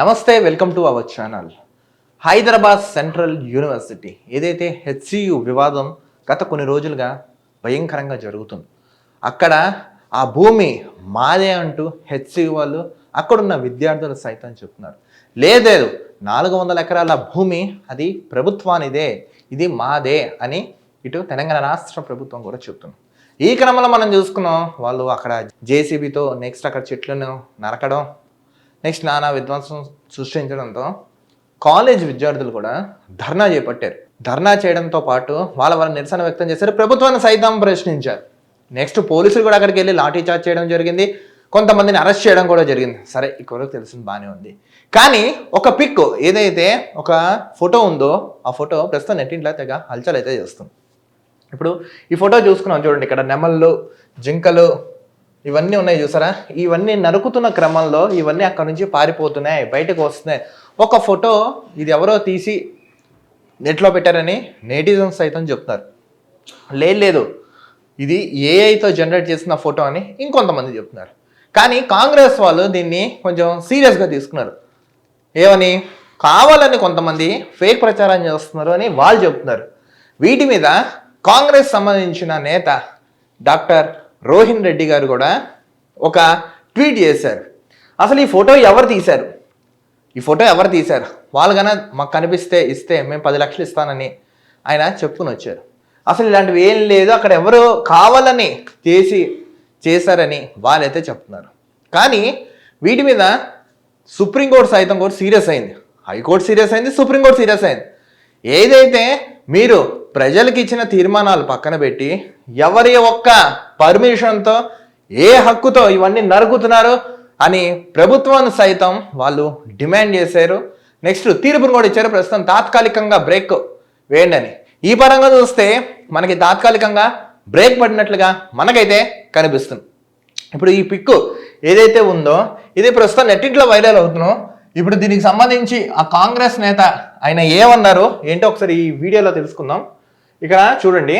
నమస్తే welcome to our channel. Hyderabad central university. ఏదైతే HCU వివాదం గత కొన్ని రోజులుగా భయంకరంగా జరుగుతుంది అక్కడ ఆ భూమి మాదే అంటూ హెచ్సియు వాళ్ళు అక్కడున్న విద్యార్థులు సైతం చెప్తున్నారు. లేదేదు నాలుగు వందల ఎకరాల భూమి అది ప్రభుత్వానిదే ఇది మాదే అని ఇటు తెలంగాణ రాష్ట్ర ప్రభుత్వం కూడా చెప్తుంది. ఈ క్రమంలో మనం చూసుకున్నాం వాళ్ళు అక్కడ జేసీబీతో నెక్స్ట్ అక్కడ చెట్లను నరకడం నెక్స్ట్ నానా విధ్వంసం సృష్టించడంతో కాలేజ్ విద్యార్థులు కూడా ధర్నా చేపట్టారు. ధర్నా చేయడంతో పాటు వాళ్ళ వాళ్ళ నిరసన వ్యక్తం చేశారు. ప్రభుత్వాన్ని సైతం ప్రశ్నించారు. నెక్స్ట్ పోలీసులు కూడా అక్కడికి వెళ్ళి లాఠీ చార్జ్ చేయడం జరిగింది. కొంతమందిని అరెస్ట్ చేయడం కూడా జరిగింది. సరే ఇక్కడ తెలిసింది బాగానే ఉంది. కానీ ఒక పిక్ ఏదైతే ఒక ఫోటో ఉందో ఆ ఫోటో ప్రస్తుతం నెట్టింట్లో తెగ హల్చల్ అయితే చేస్తుంది. ఇప్పుడు ఈ ఫోటో చూసుకున్నాం చూడండి. ఇక్కడ నెమళ్ళు జింకలు ఇవన్నీ ఉన్నాయి చూసారా? ఇవన్నీ నరుకుతున్న క్రమంలో ఇవన్నీ అక్కడ నుంచి పారిపోతున్నాయి బయటకు వస్తున్నాయి. ఒక ఫోటో ఇది ఎవరో తీసి నెట్లో పెట్టారని నేటిజన్స్ సైతం చెప్తున్నారు. లేదు లేదు. ఇది ఏఐతో జనరేట్ చేసిన ఫోటో అని ఇంకొంతమంది చెప్తున్నారు. కానీ కాంగ్రెస్ వాళ్ళు దీన్ని కొంచెం సీరియస్గా తీసుకున్నారు. ఏమని? కావాలని కొంతమంది ఫేక్ ప్రచారం చేస్తున్నారు అని వాళ్ళు చెప్తున్నారు. వీటి మీద కాంగ్రెస్ సంబంధించిన నేత డాక్టర్ రోహిన్ రెడ్డి గారు కూడా ఒక ట్వీట్ చేశారు. అసలు ఈ ఫోటో ఎవరు తీశారు? ఈ ఫోటో ఎవరు తీశారు? వాళ్ళు కన్నా మాకు కనిపిస్తే ఇస్తే మేము పది లక్షలు ఇస్తానని ఆయన చెప్పుకుని వచ్చారు. అసలు ఇలాంటివి ఏం లేదు అక్కడ ఎవరు కావాలని చేసి చేశారని వాళ్ళైతే చెప్తున్నారు. కానీ వీటి మీద సుప్రీంకోర్టు సైతం కూడా సీరియస్ అయింది. హైకోర్టు సీరియస్ అయింది సుప్రీంకోర్టు సీరియస్ అయింది. ఏదైతే మీరు ప్రజలకు ఇచ్చిన తీర్మానాలు పక్కన పెట్టి ఎవరి ఒక్క పర్మిషన్తో ఏ హక్కుతో ఇవన్నీ నరుకుతున్నారు అని ప్రభుత్వాన్ని సైతం వాళ్ళు డిమాండ్ చేశారు. నెక్స్ట్ తీర్పును కూడా ఇచ్చారు. ప్రస్తుతం తాత్కాలికంగా బ్రేక్ వేయండి అని. ఈ పరంగా చూస్తే మనకి తాత్కాలికంగా బ్రేక్ పడినట్లుగా మనకైతే కనిపిస్తుంది. ఇప్పుడు ఈ పిక్ ఏదైతే ఉందో ఇది ప్రస్తుతం నెట్టింట్లో వైరల్ అవుతున్నాం ఇప్పుడు దీనికి సంబంధించి ఆ కాంగ్రెస్ నేత ఆయన ఏమన్నారు ఏంటో ఒకసారి ఈ వీడియోలో తెలుసుకుందాం. ఇక్కడ చూడండి.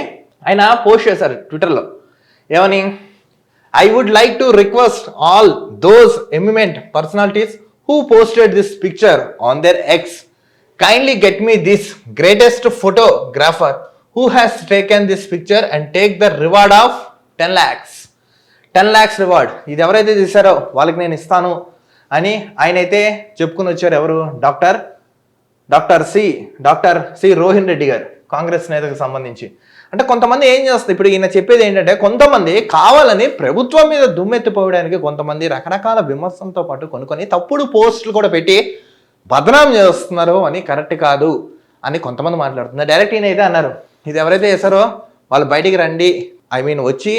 ఆయన పోస్ట్ చేశారు ట్విట్టర్లో. ఏమని? I would like to request all those eminent personalities who posted this picture on their X kindly get me this greatest photographer who has taken this picture and take the reward of ten lakhs ten lakhs reward ఇది ఎవరైతే తీశారో వాళ్ళకి నేను ఇస్తాను అని ఆయన అయితే చెప్పుకుని వచ్చారు ఎవరు? Doctor? Doctor C. Doctor C Rohin Reddy garu. Congress నేతకు సంబంధించి. అంటే కొంతమంది ఏం చేస్తారు? ఇప్పుడు ఈయన చెప్పేది ఏంటంటే కొంతమంది కావాలని ప్రభుత్వం మీద దుమ్మెత్తిపోవడానికి కొంతమంది రకరకాల విమర్శలతో పాటు కొనుక్కొని తప్పుడు పోస్టులు కూడా పెట్టి బదనాం చేస్తున్నారు అని కరెక్ట్ కాదు అని కొంతమంది మాట్లాడుతున్నారు. డైరెక్ట్ ఈయన అయితే అన్నారు ఇది ఎవరైతే చేశారో వాళ్ళు బయటికి రండి. ఐ మీన్ వచ్చి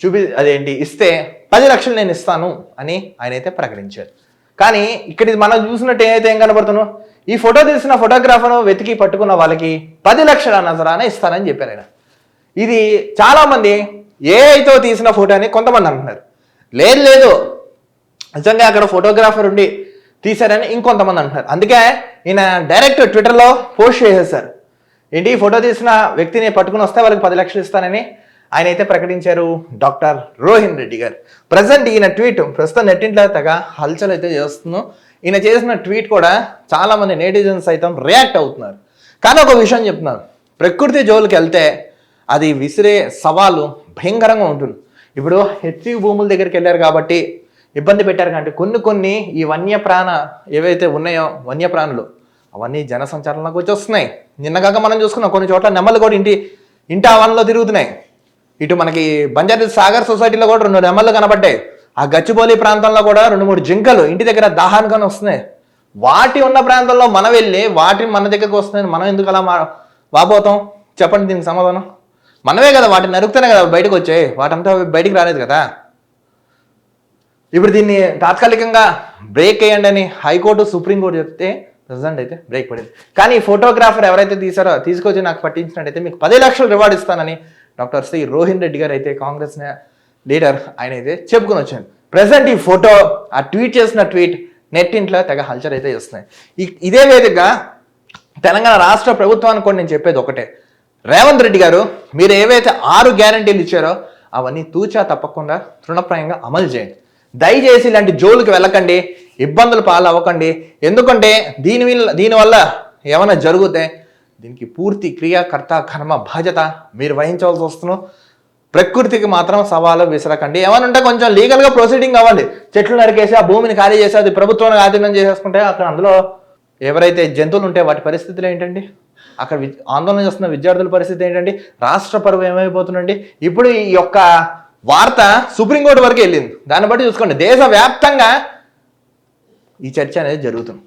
చూపి అదేంటి ఇస్తే పది లక్షలు నేను ఇస్తాను అని ఆయన అయితే ప్రకటించారు. కానీ ఇక్కడ ఇది మనం చూసినట్టు ఏదైతే ఏం కనబడుతున్నో ఈ ఫోటో తీసిన ఫోటోగ్రాఫర్ను వెతికి పట్టుకున్న వాళ్ళకి పది లక్షల నజరాన ఇస్తానని చెప్పారు ఆయన. ఇది చాలామంది ఏఐతో తీసిన ఫోటో అని కొంతమంది అంటున్నారు. లేదు లేదు. నిజంగా అక్కడ ఫోటోగ్రాఫర్ ఉండి తీశారని ఇంకొంతమంది అంటున్నారు. అందుకే ఈయన డైరెక్ట్ ట్విట్టర్లో పోస్ట్ చేసేసారు ఏంటి ఈ ఫోటో తీసిన వ్యక్తిని పట్టుకుని వస్తే వాళ్ళకి పది లక్షలు ఇస్తానని ఆయన అయితే ప్రకటించారు డాక్టర్ రోహిన్ రెడ్డి గారు. ప్రజెంట్ ఈయన ట్వీట్ ప్రస్తుతం నెట్టింట్లో తెగ హల్చల్ అయితే చేస్తున్నాం ఈయన చేసిన ట్వీట్ కూడా చాలామంది నేటిజన్స్ సైతం రియాక్ట్ అవుతున్నారు. కానీ ఒక విషయం చెప్తున్నారు. ప్రకృతి జోలికి వెళ్తే అది విసిరే సవాలు భయంకరంగా ఉంటుంది. ఇప్పుడు హెచ్సి భూముల దగ్గరికి వెళ్ళారు కాబట్టి ఇబ్బంది పెట్టారు కాబట్టి కొన్ని కొన్ని ఈ వన్యప్రాణ ఏవైతే ఉన్నాయో వన్యప్రాణులు అవన్నీ జనసంచారంలోకి వచ్చి వస్తున్నాయి నిన్నగాక మనం చూసుకున్నాం కొన్ని చోట్ల నెమ్మలు కూడా ఇంటి ఇంటి ఆవరణలో తిరుగుతున్నాయి. ఇటు మనకి బంజారా సాగర్ సొసైటీలో కూడా రెండు నెమ్మలు కనబడ్డాయి. ఆ గచ్చిబౌలి ప్రాంతంలో కూడా రెండు మూడు జింకలు ఇంటి దగ్గర దాహానికని వస్తున్నాయి వాటి ఉన్న ప్రాంతంలో మనం వెళ్ళి వాటిని మన దగ్గరకు వస్తున్నాయి మనం ఎందుకు అలా మా వాపోతాం? చెప్పండి దీనికి సమాధానం. మనమే కదా వాటిని నరుకుతేనే కదా బయటకు వచ్చాయి. వాటంతా బయటికి రాలేదు కదా. ఇప్పుడు దీన్ని తాత్కాలికంగా బ్రేక్ వేయండి అని హైకోర్టు సుప్రీంకోర్టు చెప్తే ప్రజెంట్ అయితే బ్రేక్ పడింది. కానీ ఫోటోగ్రాఫర్ ఎవరైతే తీసారో తీసుకొచ్చి నాకు పట్టించినట్టయితే మీకు పది లక్షలు రివార్డ్ ఇస్తానని డాక్టర్ శ్రీ రోహిన్ రెడ్డి గారు అయితే కాంగ్రెస్ లీడర్ ఆయన అయితే చెప్పుకొని వచ్చాను ప్రజెంట్ ఈ ఫోటో ఆ ట్వీట్ చేసిన ట్వీట్ నెట్టింట్లో తెగ హల్చర్ అయితే చేస్తున్నాయి. ఇదే వేదికగా తెలంగాణ రాష్ట్ర ప్రభుత్వానికి కూడా నేను చెప్పేది ఒకటే. రేవంత్ రెడ్డి గారు మీరు ఏవైతే ఆరు గ్యారంటీలు ఇచ్చారో అవన్నీ తూచా తప్పకుండా తృణప్రాయంగా అమలు చేయండి. దయచేసి ఇలాంటి జోలికి వెళ్ళకండి ఇబ్బందులు పాలు అవ్వకండి ఎందుకంటే దీని దీనివల్ల ఏమైనా జరిగితే దీనికి పూర్తి క్రియాకర్త కర్మ బాధ్యత మీరు వహించవలసి వస్తున్నాం ప్రకృతికి మాత్రం సవాలు విసరకండి. ఏమైనా ఉంటే కొంచెం లీగల్గా ప్రొసీడింగ్ అవ్వండి చెట్లు నరికేసి ఆ భూమిని ఖాళీ చేసి అది ప్రభుత్వానికి ఆధీనం చేసేసుకుంటే అక్కడ అందులో ఎవరైతే జంతువులు ఉంటే వాటి పరిస్థితులు ఏంటండి? అక్కడ వి- ఆందోళన చేస్తున్న విద్యార్థుల పరిస్థితి ఏంటండి? రాష్ట్ర పరువు ఏమైపోతుందండి? ఇప్పుడు ఈ యొక్క వార్త సుప్రీంకోర్టు వరకు వెళ్ళింది. దాన్ని బట్టి చూసుకోండి. దేశవ్యాప్తంగా ఈ చర్చ అనేది జరుగుతుంది.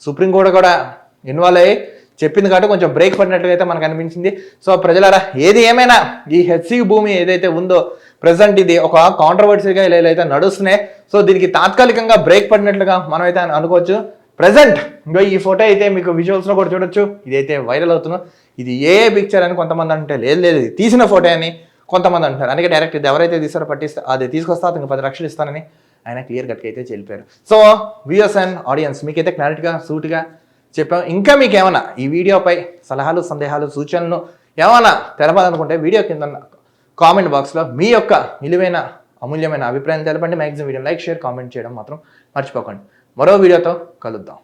సుప్రీంకోర్టు కూడా ఇన్వాల్వ్ అయ్యి చెప్పింది కాబట్టి కొంచెం బ్రేక్ పడినట్లుగా అయితే మనకు అనిపించింది. సో ప్రజలారా ఏది ఏమైనా ఈ హెచ్సి భూమి ఏదైతే ఉందో ప్రజెంట్ ఇది ఒక కాంట్రవర్సీగా ఇలా అయితే నడుస్తున్నాయి. సో దీనికి తాత్కాలికంగా బ్రేక్ పడినట్లుగా మనం అయితే అనుకోవచ్చు. ప్రజెంట్ ఇంకా ఈ ఫోటో అయితే మీకు విజువల్స్లో కూడా చూడొచ్చు. ఇదైతే వైరల్ అవుతుందో. ఇది ఏ పిక్చర్ అని కొంతమంది అంటే లేదు లేదు తీసిన ఫోటో అని కొంతమంది అంటారు అందుకే డైరెక్ట్ ఇది ఎవరైతే తీసారో పట్టిస్తే అది తీసుకొస్తా అతనికి పది లక్షలు ఇస్తానని ఆయన క్లియర్ కట్గా అయితే చెప్పారు సో వ్యూయర్స్ అండ్ ఆడియన్స్ మీకైతే క్లారిటీగా సూట్గా చెప్పాం. ఇంకా మీకు ఏమైనా ఈ వీడియోపై సలహాలు సందేహాలు సూచనలు ఏమైనా తెలపాలనుకుంటే వీడియో కింద కామెంట్ బాక్స్లో మీ యొక్క విలువైన అమూల్యమైన అభిప్రాయం తెలపండి. Maximum video like share comment చేయడం మాత్రం మర్చిపోకండి. మరో వీడియోతో కలుద్దాం.